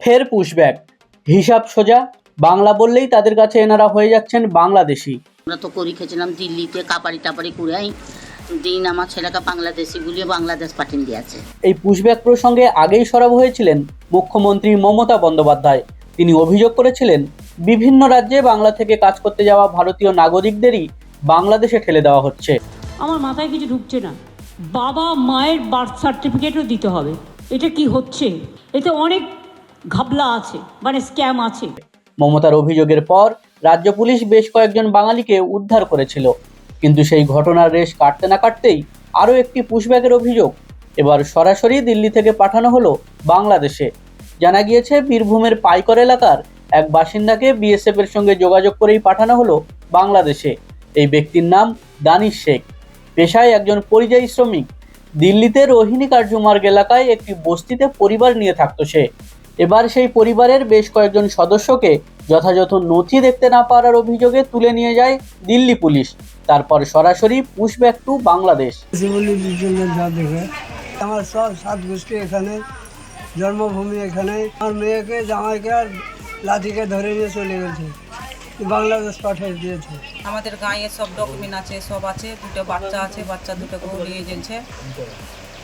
ফের পুশব্যাক হিসাব সোজা বাংলা বললেই তাদের কাছে এনারা হয়ে যাচ্ছেন বাংলাদেশি। আমরা তো করি খেয়েছিলাম দিল্লিতে কাপাড়ি টাপাড়ি কুড়াই। দিন আমার ছেলেকে বাংলাদেশি বলিয়ে বাংলাদেশ পাঠিয়ে দিয়েছে। এই পুশব্যাক প্রসঙ্গে আগেই সরব হয়েছিলেন মুখ্যমন্ত্রী মমতা বন্দ্যোপাধ্যায়। তিনি অভিযোগ করেছিলেন বিভিন্ন রাজ্যে বাংলা থেকে কাজ করতে যাওয়া ভারতীয় নাগরিকদেরই বাংলাদেশে ঠেলে দেওয়া হচ্ছে। আমার মাথায় কিছু ঢুকছে না। বাবা মায়ের বার্থ সার্টিফিকেটও দিতে হবে। এটা কি হচ্ছে? এতে অনেক ঘাবলা আছে মানে স্ক্যাম আছে। মমতার অভিযোগের পর রাজ্য পুলিশ বেশ কয়েকজন বাঙালিকে উদ্ধার করেছিল। কিন্তু সেই ঘটনার রেশ কাটতে না কাটতেই আরও একটি পুশব্যাকের অভিযোগ এবার সরাসরি দিল্লি থেকে পাঠানো হলো বাংলাদেশে। জানা গিয়েছে, বীরভূমের পাইকর এলাকার এক বাসিন্দাকে বিএসএফ এর সঙ্গে যোগাযোগ করেই পাঠানো হলো বাংলাদেশে। এই ব্যক্তির নাম দানিশ শেখ। পেশায় একজন পরিযায়ী শ্রমিক। দিল্লিতে রোহিণী কার্যমার্গ এলাকায় একটি বস্তিতে পরিবার নিয়ে থাকতো সে। এবার সেই পরিবারের বেশ কয়েকজন সদস্যকে যথাযথ নথি দেখতে না পারার অভিযোগে তুলে নিয়ে যায় দিল্লি পুলিশ। তারপর সরাসরি পুশব্যাক টু বাংলাদেশ। আমার সব সাত গোষ্ঠী এখানে জন্মভূমি এখানে। আমার মেয়েকে জামাইকে আর লাঠিকে ধরে নিয়ে চলে গেছে। বাংলাদেশ পাঠিয়ে দিয়েছে। আমাদের গাঁয়ে সব ডকুমেন্ট আছে সব আছে। দুটো বাচ্চা আছে বাচ্চা দুটোকেও নিয়ে গেছে।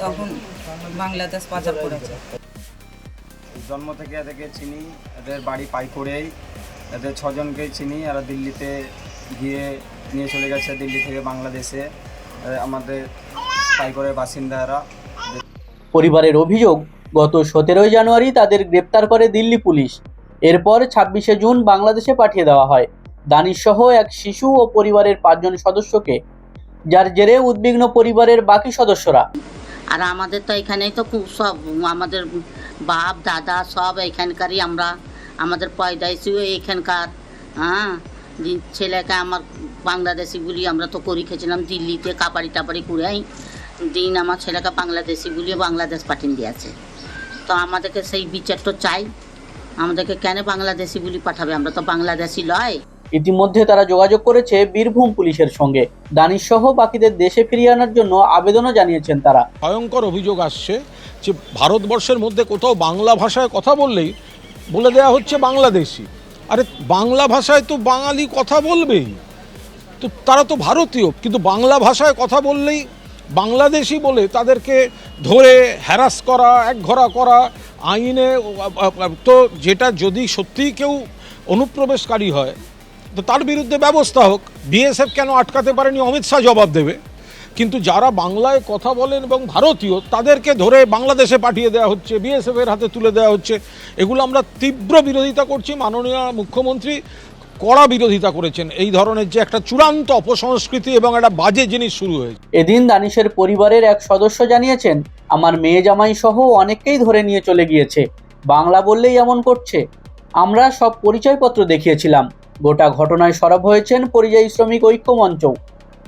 তখন বাংলাদেশ পাচার করেছে। জন্ম থেকে এদেরকে চিনি এদের বাড়ি পাইকড়েই এদের ছজনকেই চিনি এরা দিল্লিতে গিয়ে নিয়ে চলে গেছে দিল্লি থেকে বাংলাদেশে। আমাদের পাইকড়ের বাসিন্দা এরা পরিবারের অভিযোগ গত সতেরোই জানুয়ারি তাদের গ্রেপ্তার করে দিল্লি পুলিশ। এরপর ছাব্বিশে জুন বাংলাদেশে পাঠিয়ে দেওয়া হয়। দানিশ সহ এক শিশু ও পরিবারের পাঁচজন সদস্যকে যার জেরে উদ্বিগ্ন পরিবারের বাকি সদস্যরা। আর আমাদের তো এখানেই তো খুব সব আমাদের বাপ দাদা সব এখানকারই আমরা। আমাদের পয়দাইশিও এখানকার হ্যাঁ? ছেলেকে আমার বাংলাদেশি বলি আমরা তো করি খেয়েছিলাম দিল্লিতে কাপাড়ি টাপাড়ি কুড়াই দিন আমার ছেলেকে বাংলাদেশি বলিয়ে বাংলাদেশ পাঠিয়ে দিয়েছে। তো আমাদেরকে সেই বিচারটা চাই। আমাদেরকে কেন বাংলাদেশি বলি পাঠাবে? আমরা তো বাংলাদেশি লয়। ইতিমধ্যে তারা যোগাযোগ করেছে বীরভূম পুলিশের সঙ্গে। দানিশ সহ বাকিদের দেশে ফিরিয়ে আনার জন্য আবেদনও জানিয়েছেন তারা। ভয়ঙ্কর অভিযোগ আসছে। যে ভারতবর্ষের মধ্যে কোথাও বাংলা ভাষায় কথা বললেই বলে দেওয়া হচ্ছে বাংলাদেশি। আরে বাংলা ভাষায় তো বাঙালি কথা বলবেই। তো তারা তো ভারতীয়, কিন্তু বাংলা ভাষায় কথা বললেই বাংলাদেশি বলে তাদেরকে ধরে হ্যারাস করা, একঘরা করা, আইনে, তো যেটা যদি সত্যিই কেউ অনুপ্রবেশকারী হয়, তো তার বিরুদ্ধে ব্যবস্থা হোক। বিএসএফ কেন আটকাতে পারেনি? অমিত শাহ জবাব দেবে। কিন্তু যারা বাংলায় কথা বলেন এবং ভারতীয়, তাদেরকে ধরে বাংলাদেশে পাঠিয়ে দেওয়া হচ্ছে বিএসএফ এর হাতে তুলে দেওয়া হচ্ছে। এগুলো আমরা তীব্র বিরোধিতা করছি, মাননীয় মুখ্যমন্ত্রী কড়া বিরোধিতা করেছেন। এই ধরনের যে একটা চূড়ান্ত অপসংস্কৃতি এবং একটা বাজে জিনিস শুরু হয়েছে। এদিন দানিশের পরিবারের এক সদস্য জানিয়েছেন, আমার মেয়ে জামাই সহ অনেককেই ধরে নিয়ে চলে গিয়েছে। বাংলা বললেই এমন করছে। আমরা সব পরিচয়পত্র দেখিয়েছিলাম। গোটা ঘটনায় সরব হয়েছেন পরিযায়ী শ্রমিক ঐক্য মঞ্চ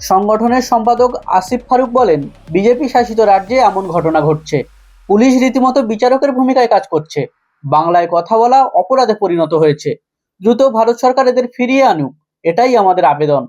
সংগঠনের সম্পাদক আসিফ ফারুক বলেন, বিজেপি শাসিত রাজ্যে এমন ঘটনা ঘটছে। পুলিশ রীতিমতো বিচারকের ভূমিকায় কাজ করছে। বাংলায় কথা বলা অপরাধে পরিণত হয়েছে। দ্রুত ভারত সরকার এদের ফিরিয়ে আনুক, এটাই আমাদের আবেদন।